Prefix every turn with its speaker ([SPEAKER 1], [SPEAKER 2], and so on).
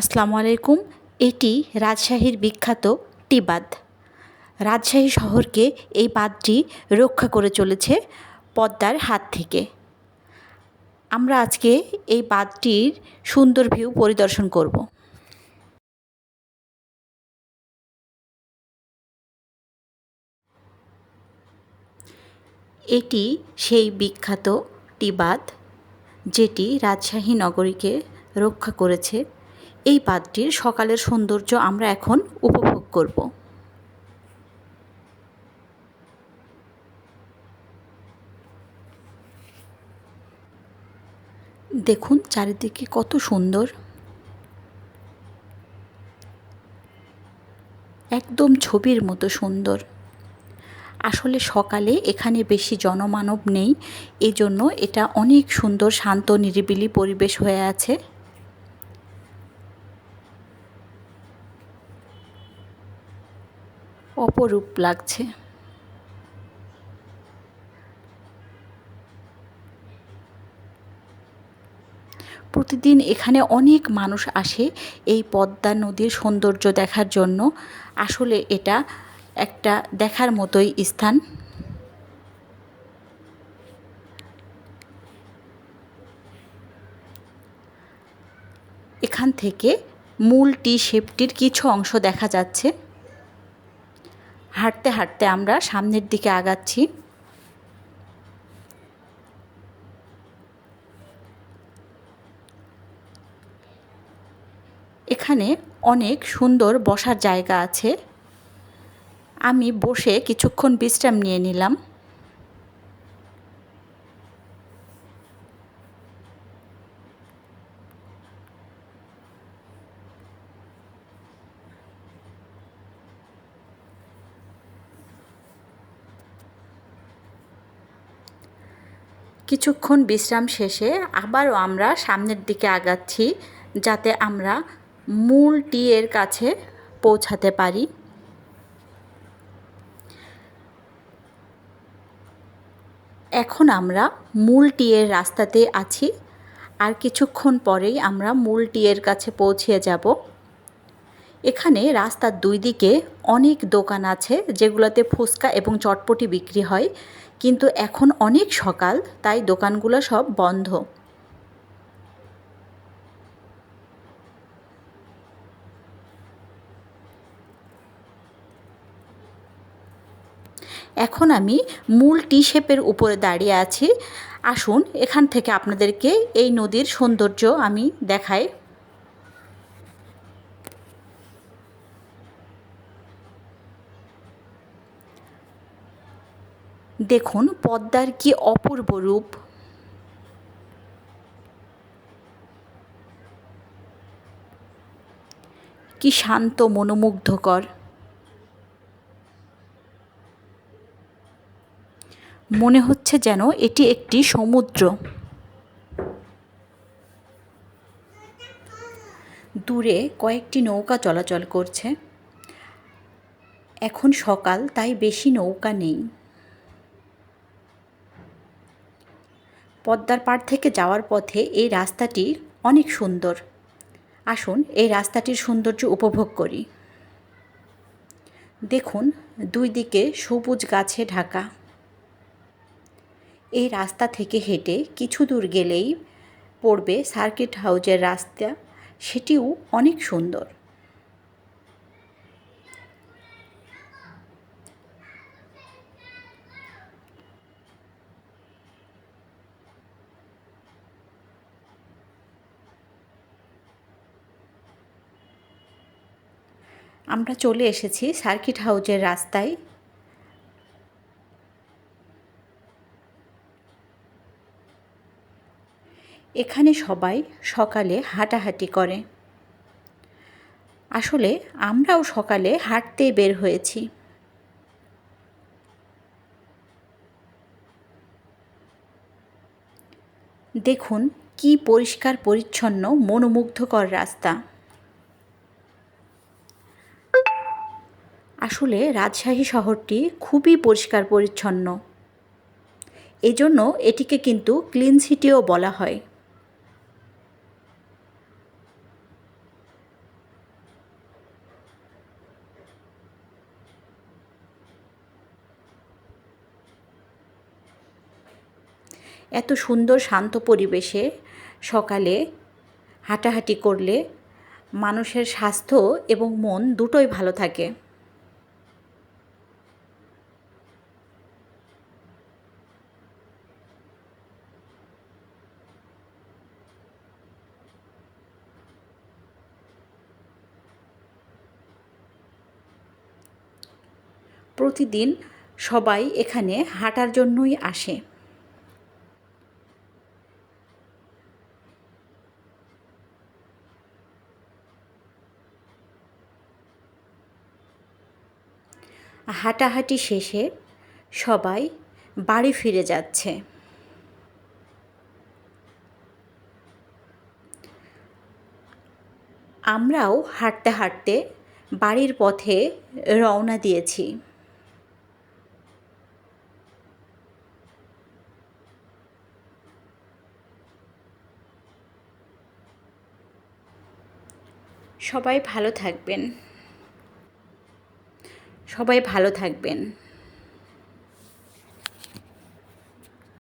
[SPEAKER 1] আসসালামু আলাইকুম। এটি রাজশাহীর বিখ্যাত টি বাঁধ। রাজশাহী শহরকে এই বাঁধটি রক্ষা করে চলেছে পদ্মার হাত থেকে। আমরা আজকে এই বাঁধটির সুন্দর ভিউ পরিদর্শন করব। এটি সেই বিখ্যাত টি বাঁধ যেটি রাজশাহী নগরীকে রক্ষা করেছে এই বাঁধটির সকালের সৌন্দর্য আমরা এখন উপভোগ করব। দেখুন চারিদিকে কত সুন্দর। একদম ছবির মতো সুন্দর। আসলে সকালে এখানে বেশি জনমানব নেই, এজন্য এটা অনেক সুন্দর, শান্ত, নিরিবিলি পরিবেশ হয়ে আছে। অপরূপ লাগছে। প্রতিদিন এখানে অনেক মানুষ আসে এই পদ্মা নদীর সৌন্দর্য দেখার জন্য। আসলে এটা একটা দেখার মতোই স্থান। এখান থেকে মূল টি শেপটির কিছু অংশ দেখা যাচ্ছে। হাঁটতে হাঁটতে আমরা সামনের দিকে আগাচ্ছি। এখানে অনেক সুন্দর বসার জায়গা আছে। আমি বসে কিছুক্ষণ বিশ্রাম নিয়ে নিলাম। কিছুক্ষণ বিশ্রাম শেষে আবারও আমরা সামনের দিকে আগাচ্ছি যাতে আমরা মূল টিয়ের কাছে পৌঁছাতে পারি। এখন আমরা মূল টিয়ের রাস্তাতে আছি। আর কিছুক্ষণ পরেই আমরা মূল টিয়ের কাছে পৌঁছে যাব। এখানে রাস্তার দুই দিকে অনেক দোকান আছে যেগুলোতে ফুচকা এবং চটপটি বিক্রি হয়। কিন্তু এখন অনেক সকাল, তাই দোকানগুলো সব বন্ধ। এখন আমি মূল টি শেপের উপরে দাঁড়িয়ে আছি। আসুন, এখান থেকে আপনাদেরকে এই নদীর সৌন্দর্য আমি দেখাই। দেখুন, পদ্মার কি অপূর্ব রূপ। কি শান্ত, মনোমুগ্ধকর। মনে হচ্ছে যেন এটি একটি সমুদ্র। দূরে কয়েকটি নৌকা চলাচল করছে। এখন সকাল, তাই বেশি নৌকা নেই। পদ্মার পাড় থেকে যাওয়ার পথে এই রাস্তাটি অনেক সুন্দর। আসুন এই রাস্তাটির সৌন্দর্য উপভোগ করি। দেখুন, দুই দিকে সবুজ গাছে ঢাকা। এই রাস্তা থেকে হেঁটে কিছু দূর গেলেই পড়বে সার্কিট হাউজের রাস্তা। সেটিও অনেক সুন্দর। আমরা চলে এসেছি সার্কিট হাউজের রাস্তায়। এখানে সবাই সকালে হাঁটাহাঁটি করে। আসলে আমরাও সকালে হাঁটতে বের হয়েছি। দেখুন কি পরিষ্কার পরিচ্ছন্ন মনোমুগ্ধকর রাস্তা। আসলে রাজশাহী শহরটি খুবই পরিষ্কার পরিচ্ছন্ন। এজন্য এটিকে কিন্তু ক্লিন সিটিও বলা হয়। এত সুন্দর শান্ত পরিবেশে সকালে হাঁটাহাঁটি করলে মানুষের স্বাস্থ্য এবং মন দুটোই ভালো থাকে। প্রতিদিন সবাই এখানে হাঁটার জন্যই আসে। হাঁটাহাঁটি শেষে সবাই বাড়ি ফিরে যাচ্ছে। আমরাও হাঁটতে হাঁটতে বাড়ির পথে রওনা দিয়েছি। সবাই ভালো থাকবেন। সবাই ভালো থাকবেন।